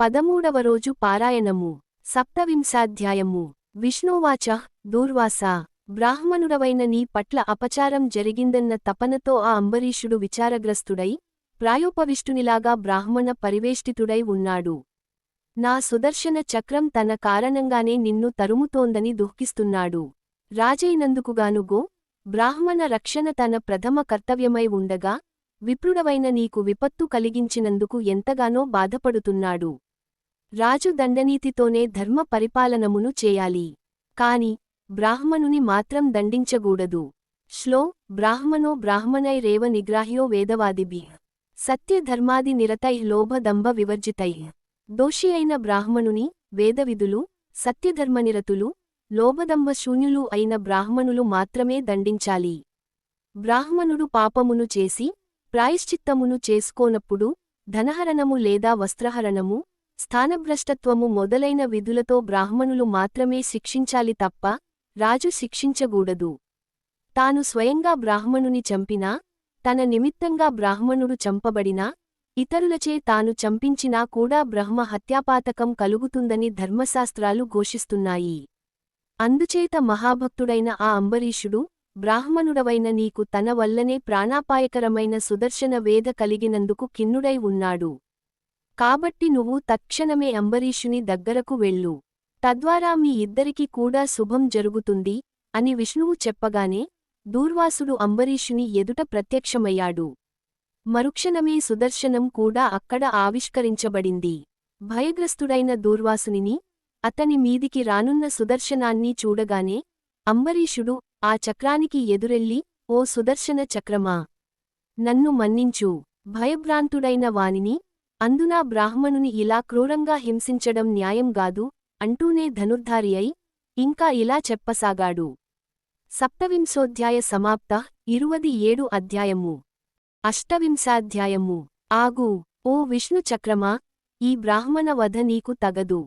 పదమూడవ రోజు పారాయణము. సప్తవింశాధ్యాయము. విష్ణోవాచ దూర్వాసా బ్రాహ్మణుడవైన నీ పట్ల అపచారం జరిగిందన్న తపనతో ఆ అంబరీషుడు విచారగ్రస్తుడై ప్రాయోపవిష్టునిలాగా బ్రాహ్మణ పరివేష్టితుడై ఉన్నాడు. నా సుదర్శన చక్రం తన కారణంగానే నిన్ను తరుముతోందని దుఃఖిస్తున్నాడు. రాజైనందుకుగానుగో బ్రాహ్మణ రక్షణ తన ప్రథమ కర్తవ్యమై ఉండగా విప్రుడవైన నీకు విపత్తు కలిగించినందుకు ఎంతగానో బాధపడుతున్నాడు. రాజు దండనీతితోనే ధర్మ పరిపాలనమును చేయాలి. కాని బ్రాహ్మణుని మాత్రం దండించగూడదు. శ్లో బ్రాహ్మణో బ్రాహ్మణై రేవ నిగ్రాహ్యో వేదవాదిభి. సత్యధర్మాది నిరతై లోభదంభ వివర్జితై. దోషి అయిన బ్రాహ్మణుని వేదవిధులు సత్యధర్మనిరతులు లోభదంభ శూన్యులు అయిన బ్రాహ్మణులు మాత్రమే దండించాలి. బ్రాహ్మణుడు పాపమును చేసి ప్రాయశ్చిత్తమును చేసుకోనప్పుడు ధనహరణము లేదా వస్త్రహరణము స్థానభ్రష్టత్వము మొదలైన విధులతో బ్రాహ్మణులు మాత్రమే శిక్షించాలి తప్ప రాజు శిక్షించగూడదు తాను స్వయంగా బ్రాహ్మణుని చంపినా తన నిమిత్తంగా బ్రాహ్మణుడు చంపబడినా ఇతరులచే తాను చంపించినా కూడా బ్రహ్మ హత్యాపాతకం కలుగుతుందని ధర్మశాస్త్రాలు ఘోషిస్తున్నాయి. అందుచేత మహాభక్తుడైన ఆ అంబరీషుడు బ్రాహ్మణుడవైన నీకు తన వల్లనే ప్రాణాపాయకరమైన సుదర్శన వేద కలిగినందుకు కిన్నుడై ఉన్నాడు. కాబట్టి నువ్వు తక్షణమే అంబరీషుని దగ్గరకు వెళ్ళు. తద్వారా మీ ఇద్దరికి కూడా శుభం జరుగుతుంది అని విష్ణువు చెప్పగానే దూర్వాసుడు అంబరీషుని ఎదుట ప్రత్యక్షమయ్యాడు. మరుక్షణమే సుదర్శనం కూడా అక్కడ ఆవిష్కరించబడింది. భయగ్రస్తుడైన దూర్వాసునిని అతని మీదికి రానున్న సుదర్శనాన్ని చూడగానే అంబరీషుడు ఆ చక్రానికి ఎదురెళ్ళి ఓ సుదర్శన చక్రమా! నన్ను మన్నించు. భయభ్రాంతుడైన వానిని అందునా బ్రాహ్మణుని ఇలా క్రూరంగా హింసించడం న్యాయంగాదు అంటూనే ధనుర్ధారి అయి ఇంకా ఇలా చెప్పసాగాడు. సప్తవింశోధ్యాయ సమాప్త ఇరువది ఏడు అధ్యాయము. అష్టవింశాధ్యాయము. ఆగు ఓ విష్ణు చక్రమా ఈ బ్రాహ్మణ వధ నీకు తగదు.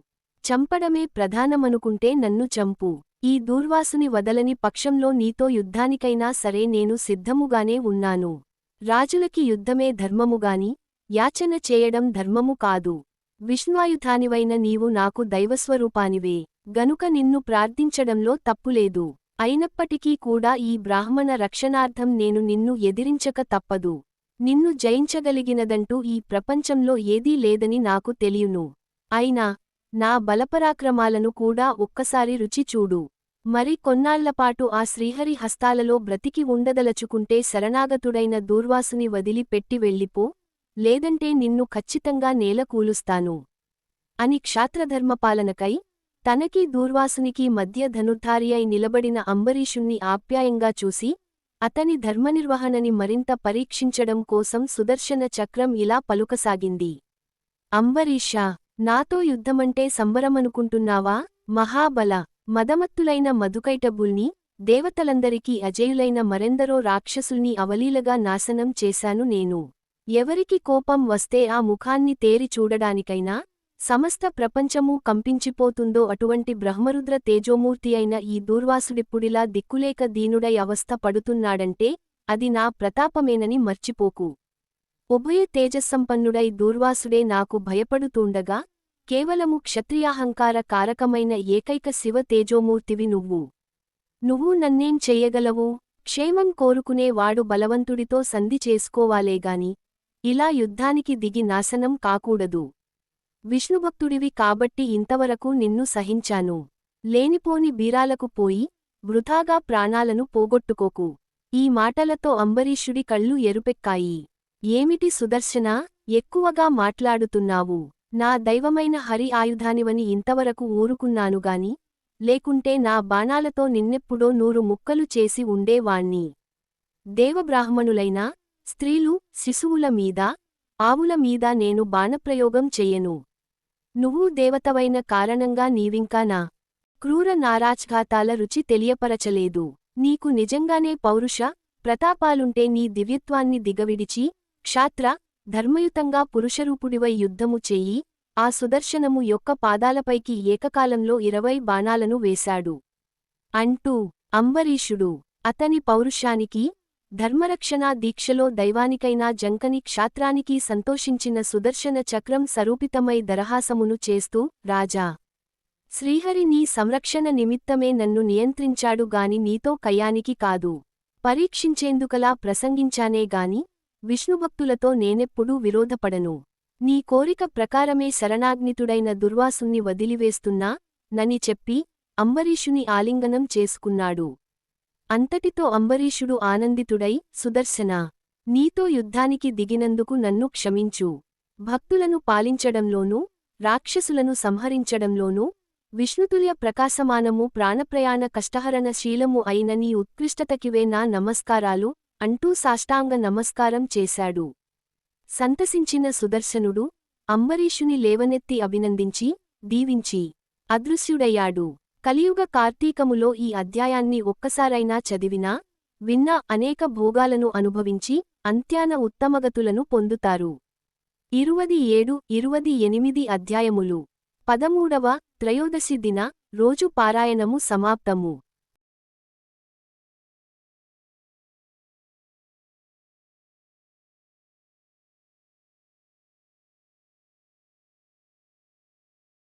చంపడమే ప్రధానమనుకుంటే నన్ను చంపు. ఈ దూర్వాసుని వదలని పక్షంలో నీతో యుద్ధానికైనా సరే నేను సిద్ధముగానే ఉన్నాను. రాజులకి యుద్ధమే ధర్మముగాని యాచన చేయడం ధర్మము కాదు. విష్ణువాయుధానివైన నీవు నాకు దైవస్వరూపానివే. గనుక నిన్ను ప్రార్థించడంలో తప్పులేదు. అయినప్పటికీ కూడా ఈ బ్రాహ్మణ రక్షణార్థం నేను నిన్ను ఎదిరించక తప్పదు. నిన్ను జయించగలిగినదంటూ ఈ ప్రపంచంలో ఏదీ లేదని నాకు తెలియును. అయినా నా బలపరాక్రమాలను కూడా ఒక్కసారి రుచి చూడు. మరి కొన్నాళ్ళపాటు ఆ శ్రీహరి హస్తాలలో బ్రతికి ఉండదలచుకుంటే శరణాగతుడైన దూర్వాసుని వదిలి పెట్టి వెళ్ళిపో. లేదంటే నిన్ను ఖచ్చితంగా నేలకూలుస్తాను అని క్షాత్రధర్మపాలనకై తనకీ దూర్వాసునికి మధ్య ధనుర్ధారి అయి నిలబడిన అంబరీషుణ్ణి ఆప్యాయంగా చూసి అతని ధర్మనిర్వహణని మరింత పరీక్షించడం కోసం సుదర్శన చక్రం ఇలా పలుకసాగింది. అంబరీషా నాతో యుద్ధమంటే సంబరమనుకుంటున్నావా? మహాబల మదమత్తులైన మధుకైటబుల్ని దేవతలందరికీ అజేయులైన మరెందరో రాక్షసుల్ని అవలీలగా నాశనం చేశాను నేను. ఎవరికి కోపం వస్తే ఆ ముఖాన్ని తేరి చూడడానికైనా సమస్త ప్రపంచమూ కంపించిపోతుందో అటువంటి బ్రహ్మరుద్ర తేజోమూర్తి అయిన ఈ దూర్వాసుడిప్పుడిలా దిక్కులేక దీనుడై అవస్థ పడుతున్నాడంటే అది నా ప్రతాపమేనని మర్చిపోకు. ఉభయ తేజస్సంపన్నుడై దూర్వాసుడే నాకు భయపడుతూండగా కేవలము క్షత్రియాహంకార కారకమైన ఏకైక శివ తేజోమూర్తివి నువ్వు. నువ్వు నన్నేం చెయ్యగలవు క్షేమం కోరుకునే వాడు బలవంతుడితో సంధి చేసుకోవాలేగాని ఇలా యుద్ధానికి దిగి నాశనం కాకూడదు. విష్ణుభక్తుడివి కాబట్టి ఇంతవరకు నిన్ను సహించాను. లేనిపోని బీరాలకు పోయి వృథాగా ప్రాణాలను పోగొట్టుకోకు. ఈ మాటలతో అంబరీషుడి కళ్ళు ఎరుపెక్కాయి. ఏమిటి సుదర్శనా? ఎక్కువగా మాట్లాడుతున్నావు. నా దైవమైన హరి ఆయుధానివని ఇంతవరకు ఊరుకున్నానుగాని లేకుంటే నా బాణాలతో నిన్నెప్పుడో నూరు ముక్కలు చేసి ఉండేవాణ్ణి. దేవబ్రాహ్మణులైనా స్త్రీలు శిశువుల మీద ఆవుల మీద నేను బాణప్రయోగం చెయ్యను నువ్వు దేవతవైన కారణంగా నీవింకా నా క్రూర నారాజ్ఘాతాల రుచి తెలియపరచలేదు. నీకు నిజంగానే పౌరుష ప్రతాపాలుంటే నీ దివ్యత్వాన్ని దిగవిడిచి క్షాత్ర ధర్మయుతంగా పురుషరూపుడివై యుద్ధము చెయ్యి ఆ సుదర్శనము యొక్క పాదాలపైకి ఏకకాలంలో ఇరవై బాణాలను వేశాడు. అంటూ అంబరీషుడు అతని పౌరుషానికి ధర్మరక్షణా దీక్షలో దైవానికైనా జంకని క్షాత్రానికి సంతోషించిన సుదర్శన చక్రం సరూపితమై దరహాసమును చేస్తూ రాజా! శ్రీహరి నీ సంరక్షణ నిమిత్తమే నన్ను నియంత్రించాడు గాని నీతో కయానికి కాదు. పరీక్షించేందుకలా ప్రసంగించానే గాని విష్ణుభక్తులతో నేనెప్పుడూ విరోధపడను. నీ కోరిక ప్రకారమే శరణాగ్నితుడైన దుర్వాసుని వదిలివేస్తున్నా నని చెప్పి అంబరీషుని ఆలింగనం చేసుకున్నాడు. అంతటితో అంబరీషుడు ఆనందితుడై సుదర్శన నీతో యుద్ధానికి దిగినందుకు నన్ను క్షమించు. భక్తులను పాలించడంలోనూ రాక్షసులను సంహరించడంలోనూ విష్ణుతుల్య ప్రకాశమానము ప్రాణప్రయాణ కష్టహరణ శీలము అయిన నీ ఉత్కృష్టతకివే నా నమస్కారాలు అంటూ సాష్టాంగ నమస్కారం చేశాడు. సంతసించిన సుదర్శనుడు అంబరీషుని లేవనెత్తి అభినందించి దీవించి అదృశ్యుడయ్యాడు. కలియుగ కార్తీకములో ఈ అధ్యాయాన్ని ఒక్కసారైనా చదివినా విన్నా అనేక భోగాలను అనుభవించి అంత్యాన ఉత్తమగతులను పొందుతారు. ఇరువది ఏడు ఇరువది ఎనిమిది అధ్యాయములు. పదమూడవ త్రయోదశి దిన రోజు పారాయణము సమాప్తము.